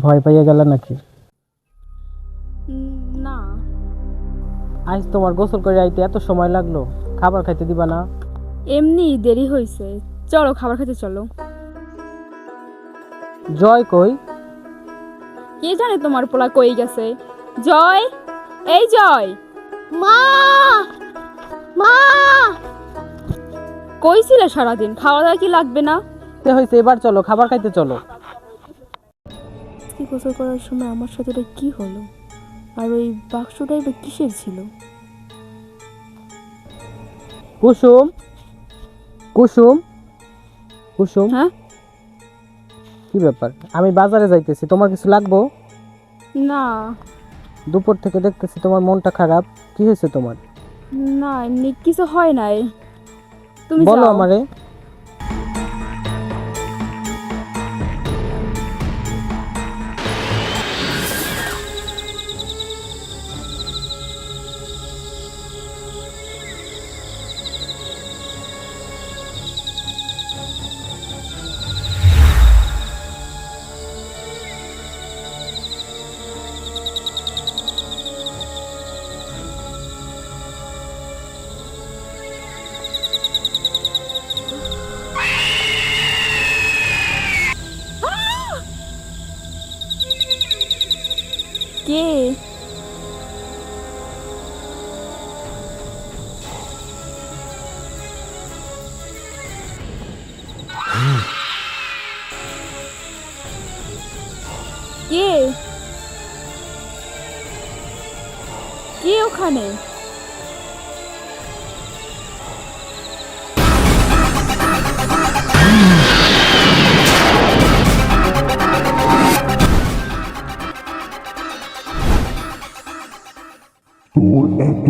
ভয় পাইয়া গেল নাকি? না। আজ তোমার গোসল করে আইতে এত সময় লাগল খাবার খাইতে দিবা না? এমনি দেরি হয়েছে চলো খাবার খেতে চলো। জয় কই? কে জানে তোমার পোলা কই গেছে? জয়! এই জয়! মা! মা! কইছিলে সারাদিন খাওয়া দাওয়া কি লাগবে না? তে হয়েছে এবার চলো খাবার খাইতে চলো। আজকে গোসল করার সময় আমার সাথে ওটা কি হলো? আর ওই বাক্সটাই বা কিসের ছিল? কুসুম? কুসুম? কুসুম? হ্যাঁ? কি ব্যাপার? আমি বাজারে যাইতেছি তোমার কিছু লাগবো? না। দুপুর থেকে দেখতেছি তোমার মনটা খারাপ কি হয়েছে তোমার? না এমনি কিছু হয় নাই। তুমি বলো যাও। আমারে।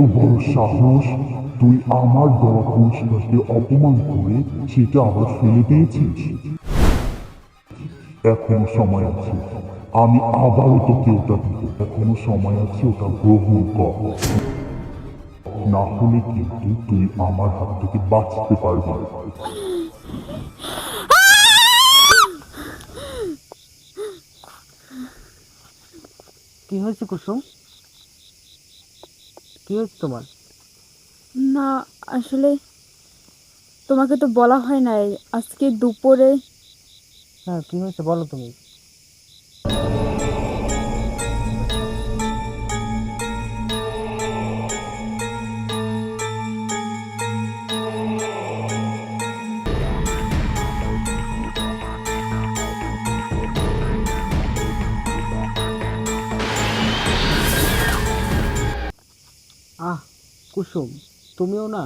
বড় সাহস তুই আমার বড় পুরস্কারকে অপমান করে সেটা আবার ফেলে দিয়েছিস? এখনও সময় আছে। আমি আবারও তোকে ওটা দিব। এখনও সময় আছে ওটা গ্রহণ কর। না হলে কিন্তু তুই আমার হাত থেকে বাঁচতে পারবি। কি হয়েছে কুসুম? কি হয়েছে তোমার? না আসলে তোমাকে তো বলা হয় নাই আজকে দুপুরে হ্যাঁ কি হয়েছে বলো তুমি? কুসুম, তুমিও না?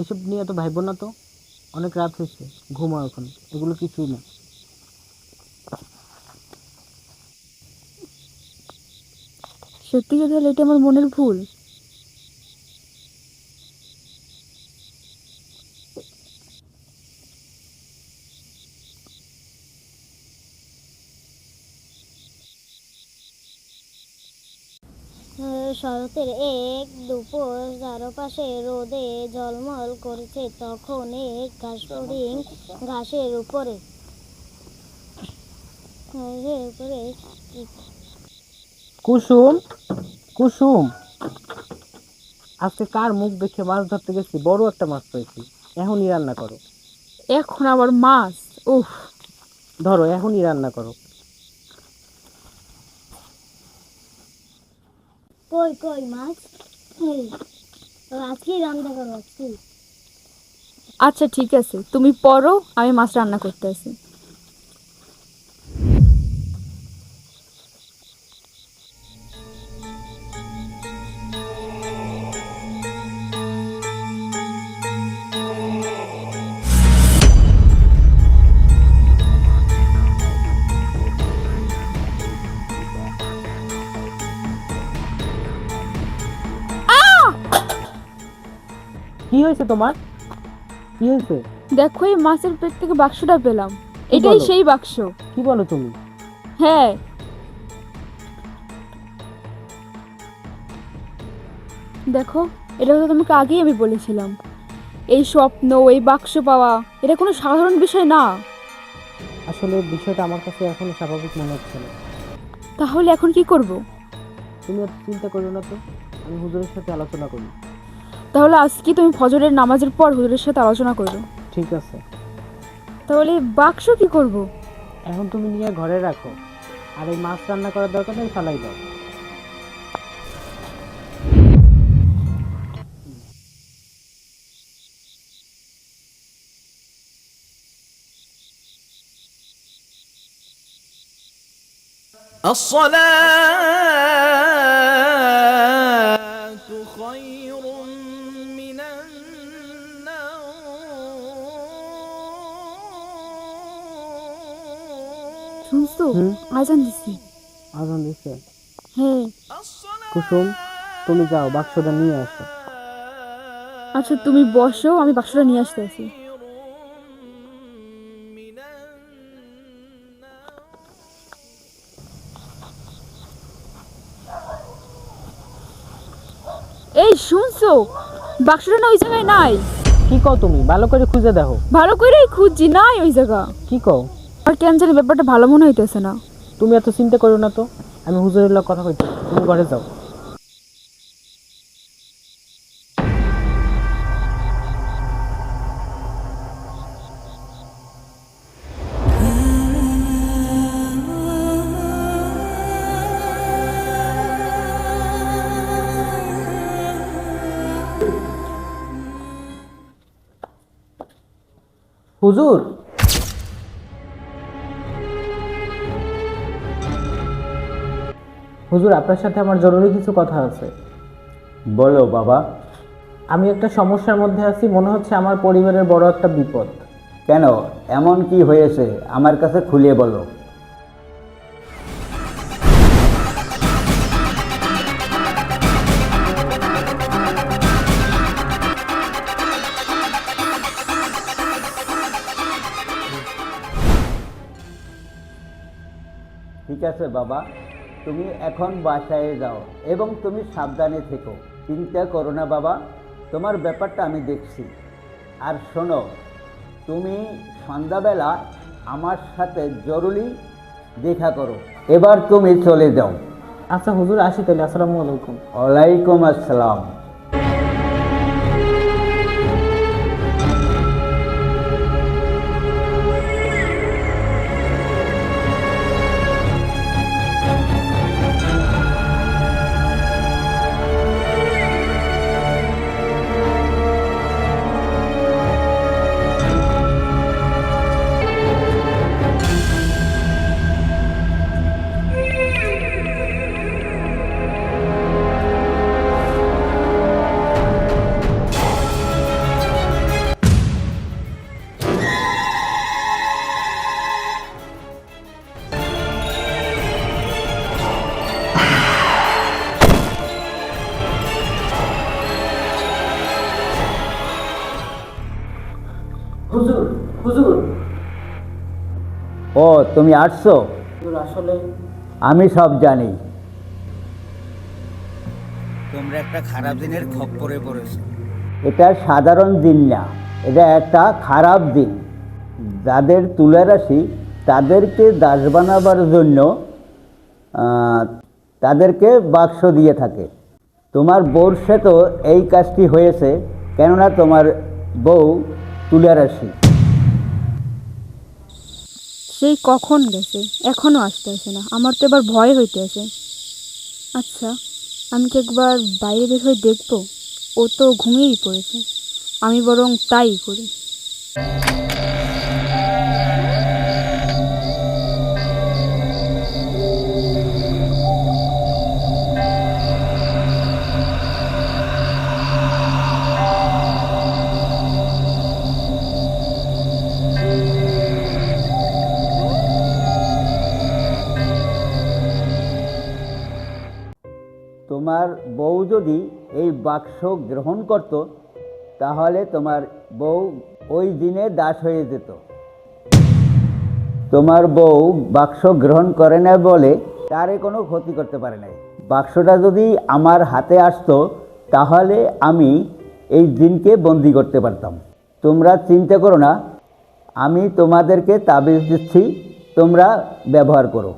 এসব নিয়ে এত ভাইব না তো? অনেক রাত হয়েছে ঘুমাও এখন, এগুলো কিছুই না। সত্যি কথা, এটা আমার মনের ভুল। শরতের এক দুপুর চারপাশে রোদে ঝলমল করছে তখন এক ঘাসফড়িং ঘাসের উপরে ঘাসের উপরে কুসুম কুসুম আজকে কার মুখ দেখে মাছ ধরতে গেছি? বড় একটা মাছ পেয়েছি এখনই রান্না করো। এখন আবার মাছ উফ। ধরো এখনই রান্না করো। কই কই, মাছ? আজকে রান্না করো আচ্ছা ঠিক আছে। তুমি পরো আমি মাছ রান্না করতে আসি। কি হয়েছে তোমার? কি হয়েছে? দেখো এই মাছের পেট থেকে বাক্সটা পেলাম। এটাই বলো? সেই বাক্স। কি বলো তুমি? হ্যাঁ। দেখো এটা তো তোমাকে আগেই আমি বলেছিলাম। এই স্বপ্ন এই বাক্স পাওয়া এটা কোনো সাধারণ বিষয় না। আসলে বিষয়টা আমার কাছে এখনও স্বাভাবিক মনে হচ্ছে না। তাহলে এখন কি করব? তুমি এত চিন্তা করো না তো আমি হুজুরের সাথে আলোচনা করি। তাহলে আজকে তুমি ফজরের নামাজের পর হুজুরের সাথে আলোচনা করো ঠিক আছে তাহলে বাক্স কি করব এখন তুমি নিয়ে ঘরে রাখো আর এই মাছ রান্না করার দরকার নেই ফালাই দাও الصلاة তো আজান দিছি আজান দিছে হ্যাঁ কুসুম তুমি যাও বাক্সটা নিয়ে আসো। আচ্ছা তুমি বসো আমি বাক্সটা নিয়ে আসতে এই শুনছো? বাক্সটা না ওই জায়গায় নাই। কি কও তুমি? ভালো করে খুঁজে দেখো। ভালো করেই খুঁজছি নাই ওই জায়গা। কি কও? আর কেন জানি ব্যাপারটা ভালো মনে হইতেছে না? তুমি এত চিন্তা করো না তো। আমি হুজুরের লোক কথা কইতে তুমি ঘরে যাও। হুজুর! হুজুর আপনার সাথে আমার জরুরি কিছু কথা আছে। বলো বাবা। আমি একটা সমস্যার মধ্যে আছি মনে হচ্ছে আমার পরিবারের বড় একটা বিপদ। কেন? এমন কি হয়েছে? আমার কাছে খুলে বলো। ঠিক আছে বাবা। তুমি এখন বাসায় যাও এবং তুমি সাবধানে থেকো। চিন্তা করো না বাবা তোমার ব্যাপারটা আমি দেখছি। আর শোনো তুমি সন্ধ্যাবেলা আমার সাথে জরুরি দেখা করো। এবার তুমি চলে যাও। আচ্ছা হুজুর আসি তাহলে। আসসালামু আলাইকুম। ওয়ালাইকুম আসসালাম। তুমি আসছো আসলে আমি সব জানি। তোমরা একটা খারাপ দিনের খপ্পরে পড়েছো। এটা সাধারণ দিন না এটা একটা খারাপ দিন। যাদের তুলে রাশি তাদেরকে দাস বানাবার জন্য তাদেরকে বাক্স দিয়ে থাকে। তোমার বউর তো এই কাজটি হয়েছে কেননা তোমার বউ তুলে রাশি সেই কখন গেছে? এখনও আসতে আসে না। আমার তো এবার ভয় হইতে আছে আচ্ছা আমি কি একবার বাইরে বের হয়ে দেখব? ও তো ঘুমিয়েই পড়েছে। আমি বরং তাই করি। তোমার বউ যদি এই বাক্স গ্রহণ করত, তাহলে তোমার বউ ওই দিনে দাস হয়ে যেত। তোমার বউ বাক্স গ্রহণ করে না বলে তারে কোনো ক্ষতি করতে পারে নাই। বাক্সটা যদি আমার হাতে আসতো, তাহলে আমি এই দিনকে বন্দি করতে পারতাম। তোমরা চিন্তা করো না, আমি তোমাদেরকে তাবিজ দিচ্ছি, তোমরা ব্যবহার করো।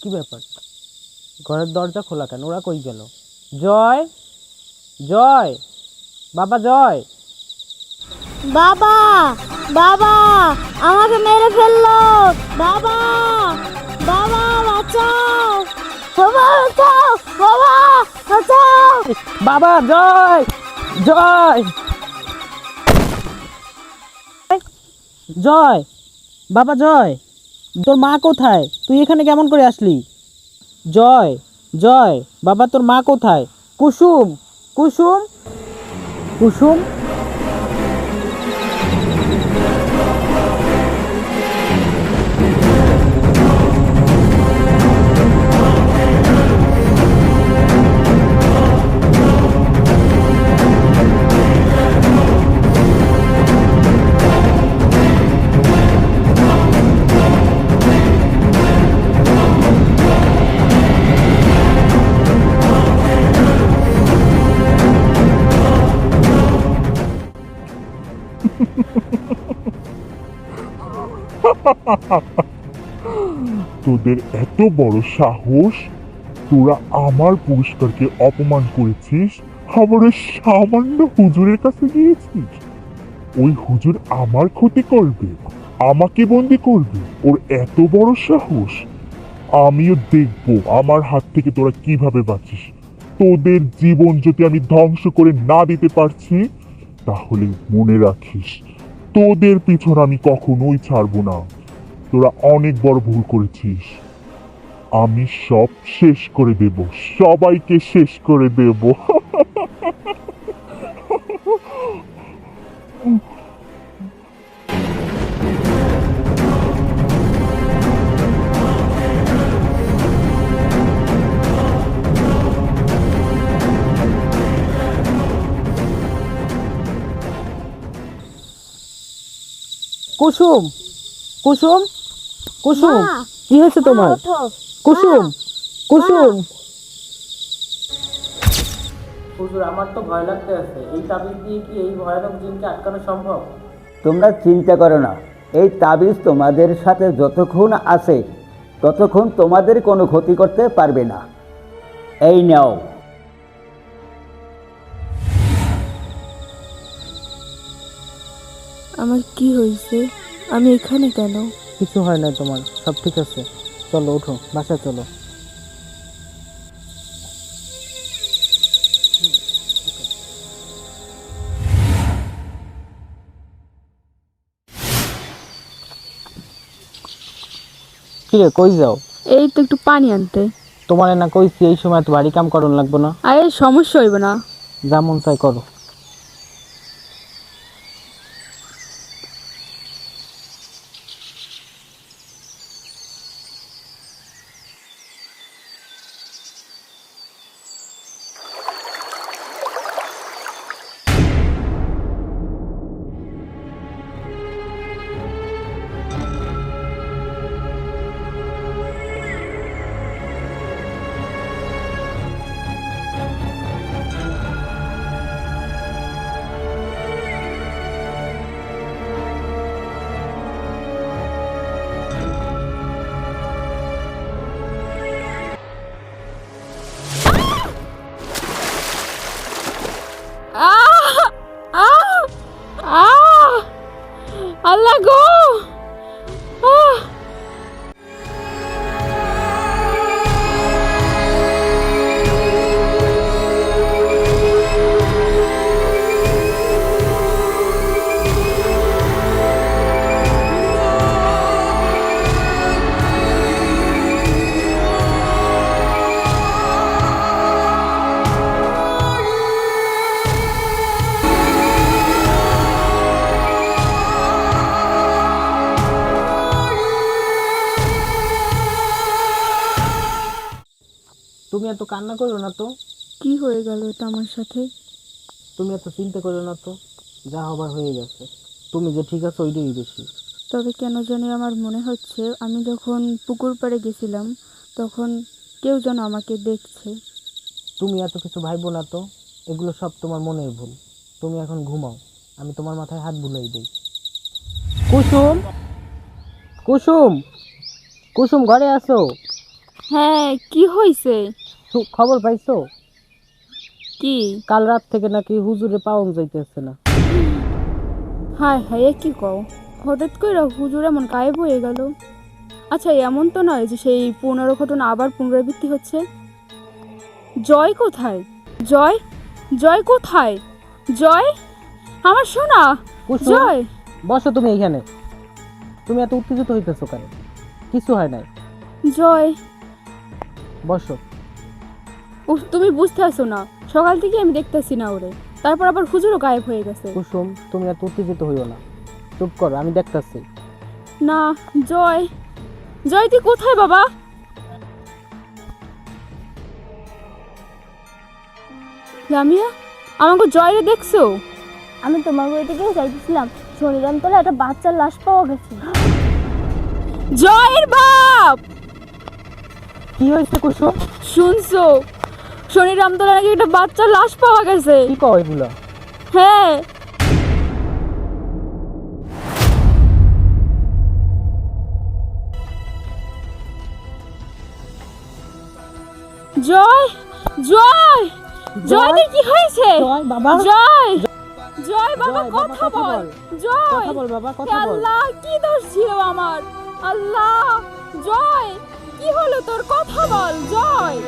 কি ব্যাপার? ঘরের দরজা খোলা কেন? ওরা কই গেল? জয়! জয়! বাবা জয়! বাবা! বাবা! আমাকে মেরে ফেলল! বাবা! বাবা বাঁচাও! বাবা বাঁচাও! বাবা বাঁচাও! বাবা জয়! জয়! জয়! বাবা জয়! তোর মা কোথায়? তুই এখানে কেমন করে আসলি? জয় জয় বাবা তোর মা কোথায়? কুসুম কুসুম? কুসুম? তোদের এত বড় সাহস? তোরা আমার পুরস্কারকে অপমান করেছিস? আবার সামান্য হুজুরের কাছে গিয়েছিস? ওই হুজুর আমার ক্ষতি করবে, আমাকে বন্দি করবে, ওর এত বড় সাহস। আমিও দেখব আমার হাত থেকে তোরা কীভাবে বাঁচিস। তোদের জীবন যদি আমি ধ্বংস করে না দিতে পারছি, তাহলে মনে রাখিস, তোদের পিছন আমি কখনোই ছাড়বো না। তোরা অনেক বড় ভুল করেছিস। আমি সব শেষ করে দেব, সবাইকে শেষ করে দেব। কুসুম কুসুম? কুসুম কি হয়েছে তোমার? কুসুম কুসুম। হুজুর আমার তো ভয় লাগতে আছে। এই তাবিজ দিয়ে কি এই ভয়ানক জিনকে আটকানো সম্ভব? তোমরা চিন্তা করো না। এই তাবিজ তোমাদের সাথে যতক্ষণ আছে ততক্ষণ তোমাদের কোনো ক্ষতি করতে পারবে না। এই নাও। আমার কি হয়েছে? আমি এখানে কেন? কিছু হয় না তোমার সব ঠিক আছে। চলো ওঠো বাসা চলো। কিরে কই যাও? এই তো একটু পানি আনতে। তোমার না কইছি এই সময় তো বাড়ি কাম করন লাগবো না। আরে সমস্যা হইব না। যেমন চাই করো। এত কান্না করো না তো। কি হয়ে গেল এটা আমার সাথে? তুমি এত চিন্তা করো না তো যা হবার হয়ে গেছে। তুমি যে ঠিক আছে ওইটাই বেশি। তবে কেন জানি আমার মনে হচ্ছে আমি যখন পুকুর পাড়ে গেছিলাম তখন কেউ যেন আমাকে দেখছে। তুমি এত কিছু ভাইবো না তো এগুলো সব তোমার মনের ভুল। তুমি এখন ঘুমাও আমি তোমার মাথায় হাত বুলাই দিই। কুসুম! কুসুম! কুসুম ঘরে আসো হ্যাঁ কি হয়েছে খবর পাইছো? কি? কাল রাত থেকে নাকি হুজুরে পাওন যাইতেছে না। হায় হায় এ কি কও? হঠাৎ করে হুজুর এমন গায়েব হয়ে গেল। আচ্ছা এমন তো নয় যে সেই পুনর ঘটনা আবার পুনরাবৃত্তি হচ্ছে? জয় কোথায়? জয়? জয় কোথায়? জয়? আমার শোনা কুসুম জয়। বসো তুমি এইখানে। তুমি এত উত্তেজিত হইতেছো কেন? কিছু হয় নাই। জয়। বসো। তুমি বুঝতে আসো না। সকাল থেকে আমি দেখতেছি না ওরে। তারপর আবার হুজুরও গায়েব হয়ে গেছে। কুসুম তুমি এত উত্তেজিত হইও না। চুপ করো আমি দেখতাছি। না জয়। জয় তুই কোথায় বাবা? লামিয়া আমাকে জয়রে দেখছ? আমি তোমার বাড়ি থেকে যাইতেছিলাম। শনিরাম তলা একটা বাচ্চার লাশ পাওয়া গেছে। জয়ের বাপ! কি হয়েছে কুসুম? শুনছো? শনি রামতলা নাকি একটা বাচ্চার লাশ পাওয়া গেছে। কি কও এগুলো? হ্যাঁ। জয় জয় কি হয়েছে? জয় বাবা। জয় জয় বাবা কথা বল। জয়। কথা বল বাবা কথা বল। আল্লাহ কি দোষ ছিল আমার? আল্লাহ জয় কি হলো তোর? কথা বল জয়।